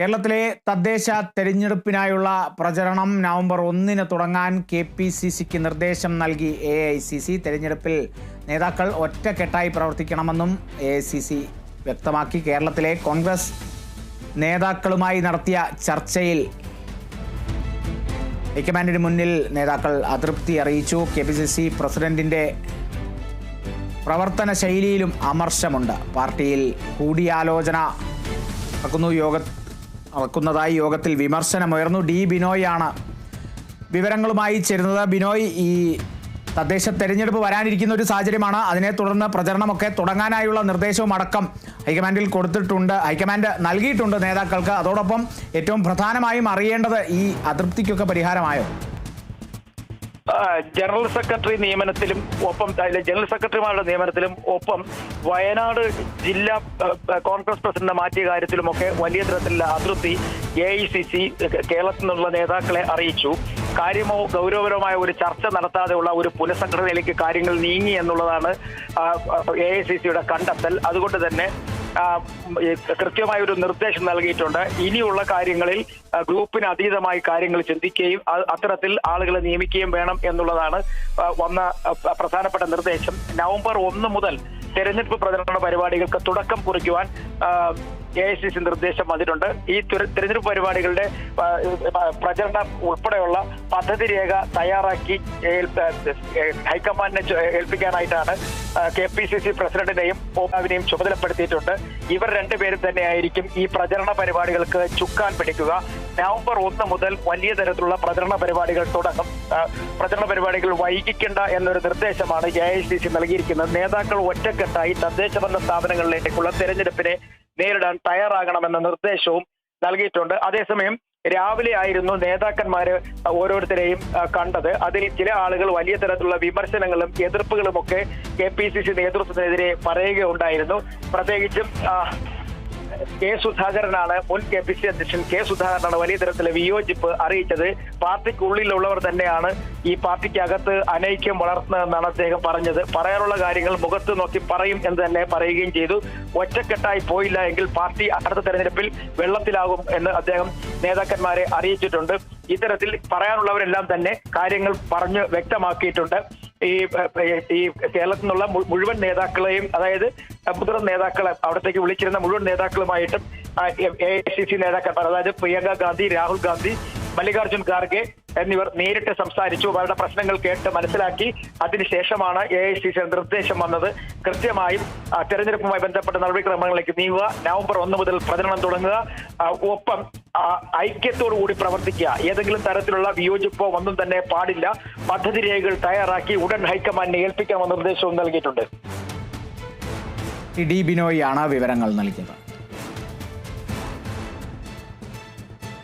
കേരളത്തിലെ തദ്ദേശ തെരഞ്ഞെടുപ്പിനായുള്ള പ്രചരണം നവംബർ ഒന്നിന് തുടങ്ങാൻ കെ പി സി സിക്ക് നിർദ്ദേശം നൽകി എ ഐ സി സി. തെരഞ്ഞെടുപ്പിൽ നേതാക്കൾ ഒറ്റക്കെട്ടായി പ്രവർത്തിക്കണമെന്നും എ ഐ സി സി വ്യക്തമാക്കി. കേരളത്തിലെ കോൺഗ്രസ് നേതാക്കളുമായി നടത്തിയ ചർച്ചയിൽ ഹൈക്കമാൻഡിന് മുന്നിൽ നേതാക്കൾ അതൃപ്തി അറിയിച്ചു. കെ പി സി സി പ്രസിഡന്റിന്റെ പ്രവർത്തന ശൈലിയിലും അമർശമുണ്ട്. പാർട്ടിയിൽ കൂടിയാലോചന നടക്കുന്നു. യോഗ നടക്കുന്നതായി യോഗത്തിൽ വിമർശനമുയർന്നു. ഡി ബിനോയാണ് വിവരങ്ങളുമായി ചേരുന്നത്. ബിനോയ് ഈ തദ്ദേശ തെരഞ്ഞെടുപ്പ് വരാനിരിക്കുന്ന ഒരു സാഹചര്യമാണ്. അതിനെ തുടർന്ന് പ്രചരണമൊക്കെ തുടങ്ങാനായുള്ള നിർദ്ദേശവും അടക്കം ഹൈക്കമാൻഡിൽ കൊടുത്തിട്ടുണ്ട്. ഹൈക്കമാൻഡ് നൽകിയിട്ടുണ്ട് നേതാക്കൾക്ക്. അതോടൊപ്പം ഏറ്റവും പ്രധാനമായും അറിയേണ്ടത് ഈ അതൃപ്തിക്കൊക്കെ പരിഹാരമായോ? ജനറൽ സെക്രട്ടറി നിയമനത്തിലും ഒപ്പം ജനറൽ സെക്രട്ടറിമാരുടെ നിയമനത്തിലും ഒപ്പം വയനാട് ജില്ലാ കോൺഗ്രസ് പ്രസിഡന്റ് മാറ്റിയ കാര്യത്തിലുമൊക്കെ വലിയ തരത്തിലുള്ള അതൃപ്തി എ ഐ സി സി കേരളത്തിൽ നിന്നുള്ള നേതാക്കളെ അറിയിച്ചു. കാര്യമോ ഗൗരവപരമായ ഒരു ചർച്ച നടത്താതെയുള്ള ഒരു പുനഃസംഘടനയിലേക്ക് കാര്യങ്ങൾ നീങ്ങി എന്നുള്ളതാണ് എ ഐ സി സിയുടെ കണ്ടെത്തൽ. അതുകൊണ്ട് തന്നെ കൃത്യമായ ഒരു നിർദ്ദേശം നൽകിയിട്ടുണ്ട്. ഇനിയുള്ള കാര്യങ്ങളിൽ ഗ്രൂപ്പിന് അതീതമായി കാര്യങ്ങൾ ചിന്തിക്കുകയും അത്തരത്തിൽ ആളുകളെ നിയമിക്കുകയും വേണം എന്നുള്ളതാണ് വന്ന പ്രധാനപ്പെട്ട നിർദ്ദേശം. നവംബർ ഒന്ന് മുതൽ തെരഞ്ഞെടുപ്പ് പ്രചരണ പരിപാടികൾക്ക് തുടക്കം കുറിക്കുവാൻ എ ഐ സി സി നിർദ്ദേശം വന്നിട്ടുണ്ട്. ഈ തുര- തെരഞ്ഞെടുപ്പ് പരിപാടികളുടെ പ്രചരണം ഉൾപ്പെടെയുള്ള പദ്ധതി രേഖ തയ്യാറാക്കി ഹൈക്കമാൻഡിനെ ഏൽപ്പിക്കാനായിട്ടാണ് കെ പി സി സി പ്രസിഡന്റിനെയും ഓമാവിനെയും ചുമതലപ്പെടുത്തിയിട്ടുണ്ട്. ഇവർ രണ്ടുപേരും തന്നെയായിരിക്കും ഈ പ്രചരണ പരിപാടികൾക്ക് ചുക്കാൻ പിടിക്കുക. നവംബർ ഒന്ന് മുതൽ വലിയ തരത്തിലുള്ള പ്രചരണ പരിപാടികൾ തുടങ്ങും. പ്രചരണ പരിപാടികൾ വൈകിക്കേണ്ട എന്നൊരു നിർദ്ദേശമാണ് എ ഐ സി സി നൽകിയിരിക്കുന്നത്. നേതാക്കൾ ഒറ്റക്കെട്ടായി തദ്ദേശഭരണ സ്ഥാപനങ്ങളിലേക്കുള്ള തെരഞ്ഞെടുപ്പിനെ നേരിടാൻ തയ്യാറാകണമെന്ന നിർദ്ദേശവും നൽകിയിട്ടുണ്ട്. അതേസമയം രാവിലെ ആയിരുന്നു നേതാക്കന്മാര് ഓരോരുത്തരെയും കണ്ടത്. അതിൽ ചില ആളുകൾ വലിയ തരത്തിലുള്ള വിമർശനങ്ങളും എതിർപ്പുകളും ഒക്കെ കെ പി സി സി നേതൃത്വത്തിനെതിരെ പറയുകയുണ്ടായിരുന്നു. പ്രത്യേകിച്ചും കെ സുധാകരനാണ് മുൻ കെ പി സി അധ്യക്ഷൻ. കെ സുധാകരനാണ് വലിയ തരത്തിലെ വിയോജിപ്പ് അറിയിച്ചത്. പാർട്ടിക്കുള്ളിലുള്ളവർ തന്നെയാണ് ഈ പാർട്ടിക്കകത്ത് അനൈക്യം വളർത്തുന്നതെന്നാണ് അദ്ദേഹം പറഞ്ഞത്. പറയാനുള്ള കാര്യങ്ങൾ മുഖത്ത് നോക്കി പറയും എന്ന് തന്നെ പറയുകയും ചെയ്തു. ഒറ്റക്കെട്ടായി പോയില്ല എങ്കിൽ പാർട്ടി അടുത്ത തെരഞ്ഞെടുപ്പിൽ വെള്ളത്തിലാകും എന്ന് അദ്ദേഹം നേതാക്കന്മാരെ അറിയിച്ചിട്ടുണ്ട്. ഇത്തരത്തിൽ പറയാനുള്ളവരെല്ലാം തന്നെ കാര്യങ്ങൾ പറഞ്ഞ് വ്യക്തമാക്കിയിട്ടുണ്ട്. ഈ ഈ കേരളത്തിൽ നിന്നുള്ള മുഴുവൻ നേതാക്കളെയും അതായത് മുതിർന്ന നേതാക്കളെ അവിടത്തേക്ക് വിളിച്ചിരുന്ന മുഴുവൻ നേതാക്കളുമായിട്ടും എ ഐ സി സി നേതാക്കന്മാർ അതായത് പ്രിയങ്ക ഗാന്ധി രാഹുൽ ഗാന്ധി മല്ലികാർജുൻ ഖാർഗെ എന്നിവർ നേരിട്ട് സംസാരിച്ചു. അവരുടെ പ്രശ്നങ്ങൾ കേട്ട് മനസ്സിലാക്കി. അതിനുശേഷമാണ് എ ഐ സി സി നിർദ്ദേശം വന്നത്. കൃത്യമായും തെരഞ്ഞെടുപ്പുമായി ബന്ധപ്പെട്ട നടപടിക്രമങ്ങളിലേക്ക് നീങ്ങുക. നവംബർ ഒന്ന് മുതൽ പ്രചരണം തുടങ്ങുക. ഒപ്പം ഐക്യത്തോടു കൂടി പ്രവർത്തിക്കുക. ഏതെങ്കിലും തരത്തിലുള്ള വിയോജിപ്പോ ഒന്നും തന്നെ പാടില്ല. പദ്ധതി രേഖകൾ തയ്യാറാക്കി ഉടൻ ഹൈക്കമാൻഡിനെ ഏൽപ്പിക്കാമെന്ന നിർദ്ദേശവും നൽകിയിട്ടുണ്ട്. ഡി ബിനോയാണ് വിവരങ്ങൾ നൽകിയത്.